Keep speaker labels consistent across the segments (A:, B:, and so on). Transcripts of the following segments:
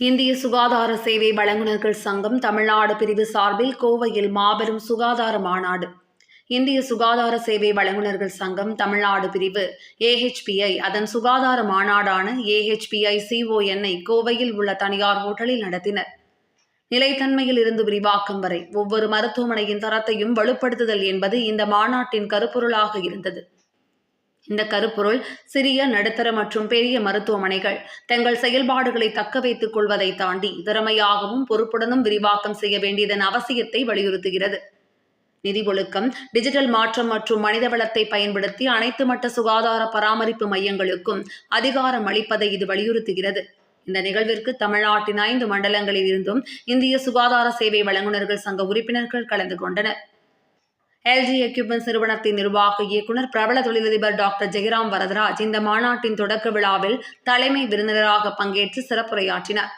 A: இந்திய சுகாதார சேவை வழங்குநர்கள் சங்கம் தமிழ்நாடு பிரிவு சார்பில் கோவையில் மாபெரும் சுகாதார மாநாடு. இந்திய சுகாதார சேவை வழங்குநர்கள் சங்கம் தமிழ்நாடு பிரிவு ஏஹெச்பிஐ அதன் சுகாதார மாநாடான ஏஹெச்பிஐ சிஓஎன்ஐ கோவையில் உள்ள தனியார் ஹோட்டலில் நடத்தினர். நிலைத்தன்மையில் இருந்து விரிவாக்கம் வரை ஒவ்வொரு மருத்துவமனையின் தரத்தையும் வலுப்படுத்துதல் என்பது இந்த மாநாட்டின் கருப்பொருளாக இருந்தது. இந்த கருப்பொருள் சிறிய நடுத்தர மற்றும் பெரிய மருத்துவமனைகள். தங்கள் செயல்பாடுகளை தக்க வைத்துக் கொள்வதை தாண்டி திறமையாகவும் பொறுப்புடனும் விரிவாக்கம் செய்ய வேண்டியதன் அவசியத்தை வலியுறுத்துகிறது. நிதி ஒழுக்கம் டிஜிட்டல் மாற்றம் மற்றும் மனித வளத்தை பயன்படுத்தி அனைத்து மட்ட சுகாதார பராமரிப்பு மையங்களுக்கும் அதிகாரம் அளிப்பதை இது வலியுறுத்துகிறது. இந்த நிகழ்விற்கு தமிழ்நாட்டின் ஐந்து மண்டலங்களில் இருந்தும் இந்திய சுகாதார சேவை வழங்குநர்கள் சங்க உறுப்பினர்கள் கலந்து கொண்டனர். எல்ஜி எக்யூப்மெண்ட்ஸ் நிறுவனத்தின் நிர்வாக இயக்குனர் பிரபல தொழிலதிபர் டாக்டர் ஜெயராம் வரதராஜ் இந்த மாநாட்டின் தொடக்க விழாவில் தலைமை விருந்தினராக பங்கேற்று சிறப்புரையாற்றினார்.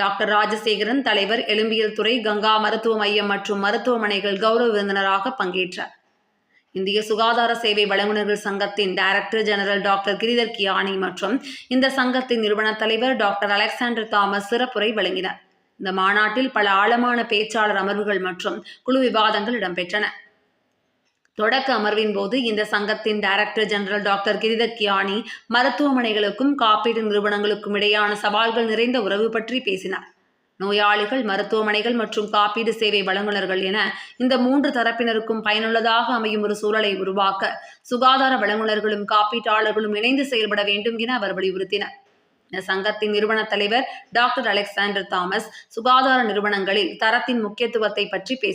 A: டாக்டர் ராஜசேகரன் தலைவர் எலும்பியல் துறை கங்கா மருத்துவ மையம் மற்றும் மருத்துவமனைகள் கௌரவ விருந்தினராக பங்கேற்றார். இந்திய சுகாதார சேவை வழங்குநர்கள் சங்கத்தின் director general doctor Giridhar Gyani மற்றும் இந்த சங்கத்தின் நிறுவன தலைவர் டாக்டர் அலெக்சாண்டர் தாமஸ் சிறப்புரை வழங்கினார். இந்த மாநாட்டில் பல ஆழமான பேச்சாளர் அமர்வுகள் மற்றும் குழு விவாதங்கள் இடம்பெற்றன. தொடக்க அமர்வின் போது இந்த சங்கத்தின் director general doctor Giridhar Gyani மருத்துவமனைகளுக்கும் காப்பீடு நிறுவனங்களுக்கும் இடையான சவால்கள் நிறைந்த உறவு பற்றி பேசினார். நோயாளிகள் மருத்துவமனைகள் மற்றும் காப்பீடு சேவை வழங்குநர்கள் என இந்த மூன்று தரப்பினருக்கும் பயனுள்ளதாக அமையும் ஒரு சூழலை உருவாக்க சுகாதார வழங்குநர்களும் காப்பீட்டாளர்களும் இணைந்து செயல்பட வேண்டும் என அவர் வலியுறுத்தினார். இந்த சங்கத்தின் நிறுவன தலைவர் டாக்டர் அலெக்சாண்டர் தாமஸ் சுகாதார நிறுவனங்களில் தரத்தின் முக்கியத்துவத்தை பற்றி பேசினார்